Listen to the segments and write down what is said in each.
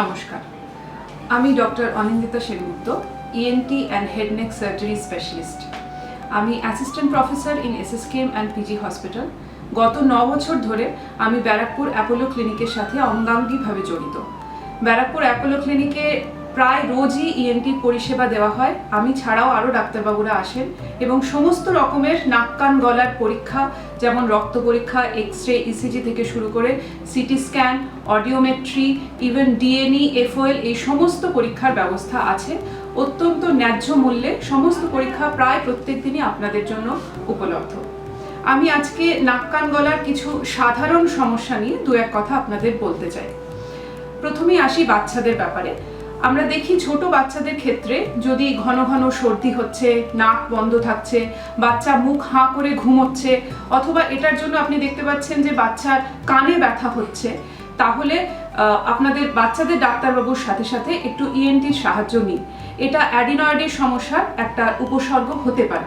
নমস্কার। আমি doctor Anindita Sengupta ENT and head neck surgery specialist আমি assistant professor in SSKM and PG hospital গত ন বছর ধরে আমি ব্যারাকপুর অ্যাপোলো ক্লিনিকের সাথে অঙ্গাঙ্গিভাবে জড়িত। ব্যারাকপুর অ্যাপোলো ক্লিনিকে প্রায় রোজই ইএনটি পরিষেবা দেওয়া হয়। আমি ছাড়াও আরও ডাক্তারবাবুরা আসেন এবং সমস্ত রকমের নাক, কান, গলার পরীক্ষা, যেমন রক্ত পরীক্ষা এক্স রে ইসিজি থেকে শুরু করে CT scan audiometry even DNE FOL এই সমস্ত পরীক্ষার ব্যবস্থা আছে। অত্যন্ত ন্যায্য মূল্যে সমস্ত পরীক্ষা প্রায় প্রত্যেক দিনই আপনাদের জন্য উপলব্ধ। আমি আজকে নাক, কান, গলার কিছু সাধারণ সমস্যা নিয়ে দু এক কথা আপনাদের বলতে চাই। প্রথমেই আসি বাচ্চাদের ব্যাপারে। আমরা দেখি ছোট বাচ্চাদের ক্ষেত্রে যদি ঘন ঘন সর্দি হচ্ছে, নাক বন্ধ থাকছে, বাচ্চা মুখ হাঁ করে ঘুমোচ্ছে, অথবা এটার জন্য আপনি দেখতে পাচ্ছেন যে বাচ্চার কানে ব্যথা হচ্ছে, তাহলে আপনাদের বাচ্চাদের ডাক্তারবাবুর সাথে সাথে একটু ইএনটির সাহায্য নিন। এটা অ্যাডিনয়েডের সমস্যার একটা উপসর্গ হতে পারে।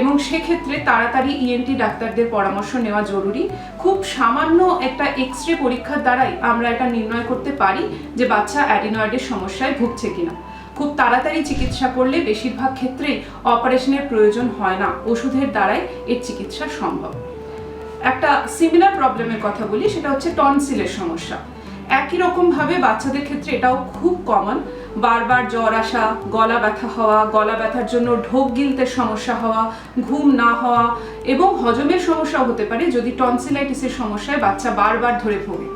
এবং সেক্ষেত্রে তাড়াতাড়ি ইএনটি ডাক্তারদের পরামর্শ নেওয়া জরুরি। খুব সামান্য একটা এক্স রে পরীক্ষার দ্বারাই আমরা এটা নির্ণয় করতে পারি যে বাচ্চা অ্যাডিনয়েডের সমস্যায় ভুগছে কিনা। খুব তাড়াতাড়ি চিকিৎসা করলে বেশিরভাগ ক্ষেত্রে অপারেশনের প্রয়োজন হয় না। ওষুধের দ্বারাই এর চিকিৎসা সম্ভব। একটা সিমিলার প্রবলেমের কথা বলি, সেটা হচ্ছে টনসিলের সমস্যা। একই রকম ভাবে বাচ্চাদের ক্ষেত্রে এটাও খুব কমন বারবার জ্বর আসা, গলা ব্যথা হওয়া, গলা ব্যথার জন্য ঢোক গিলতে সমস্যা হওয়া, ঘুম না হওয়া এবং হজমের সমস্যা হতে পারে যদি টনসিলাইটিসের সমস্যায় বাচ্চা বারবার ধরে ভোগে।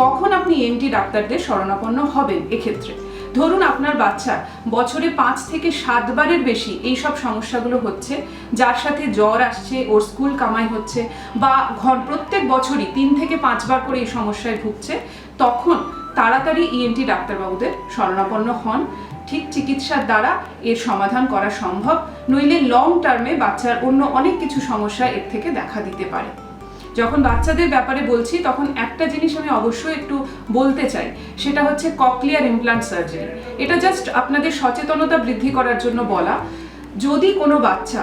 কখন আপনি এনটি ডাক্তারদের শরণাপন্ন হবেন এক্ষেত্রে? ধরুন আপনার বাচ্চা বছরে পাঁচ থেকে সাতবারের বেশি এই সব সমস্যাগুলো হচ্ছে, যার সাথে জ্বর আসছে, ওর স্কুল কামাই হচ্ছে বা ঘর প্রত্যেক বছরই তিন থেকে পাঁচবার করে এই সমস্যায় ভুগছে, তখন তাড়াতাড়ি ইএনটি ডাক্তারবাবুদের শরণাপন্ন হন। ঠিক চিকিৎসার দ্বারা এর সমাধান করা সম্ভব, নইলে লং টার্মে বাচ্চার অন্য অনেক কিছু সমস্যা এর থেকে দেখা দিতে পারে। যখন বাচ্চাদের ব্যাপারে বলছি, তখন একটা জিনিস আমি অবশ্যই একটু বলতে চাই, সেটা হচ্ছে ককলিয়ার ইমপ্লান্ট সার্জারি এটা জাস্ট আপনাদের সচেতনতা বৃদ্ধি করার জন্য বলা, যদি কোনো বাচ্চা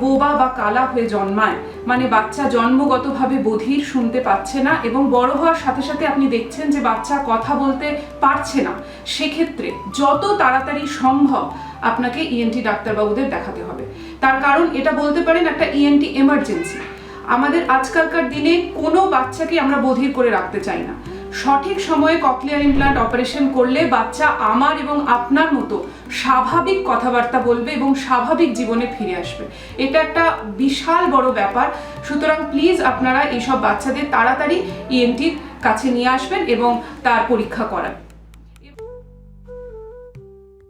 বোবা বা কালা হয়ে জন্মায়। মানে বাচ্চা জন্মগতভাবে বধির শুনতে পাচ্ছে না এবং বড় হওয়ার সাথে সাথে আপনি দেখছেন যে বাচ্চা কথা বলতে পারছে না। সেক্ষেত্রে যত তাড়াতাড়ি সম্ভব আপনাকে ইএনটি ডাক্তারবাবুদের দেখাতে হবে। তার কারণ এটা বলতে পারেন একটা ইএনটি এমার্জেন্সি আমাদের আজকালকার দিনে কোনো বাচ্চাকে আমরা বধির করে রাখতে চাই না। সঠিক সময়ে ককলিয়ার ইমপ্লান্ট অপারেশন করলে বাচ্চা আমার এবং আপনার মতো স্বাভাবিক কথাবার্তা বলবে এবং স্বাভাবিক জীবনে ফিরে আসবে। এটা একটা বিশাল বড় ব্যাপার। সুতরাং প্লিজ আপনারা এইসব বাচ্চাদের তাড়াতাড়ি ইএনটির কাছে নিয়ে আসবেন এবং তার পরীক্ষা করান।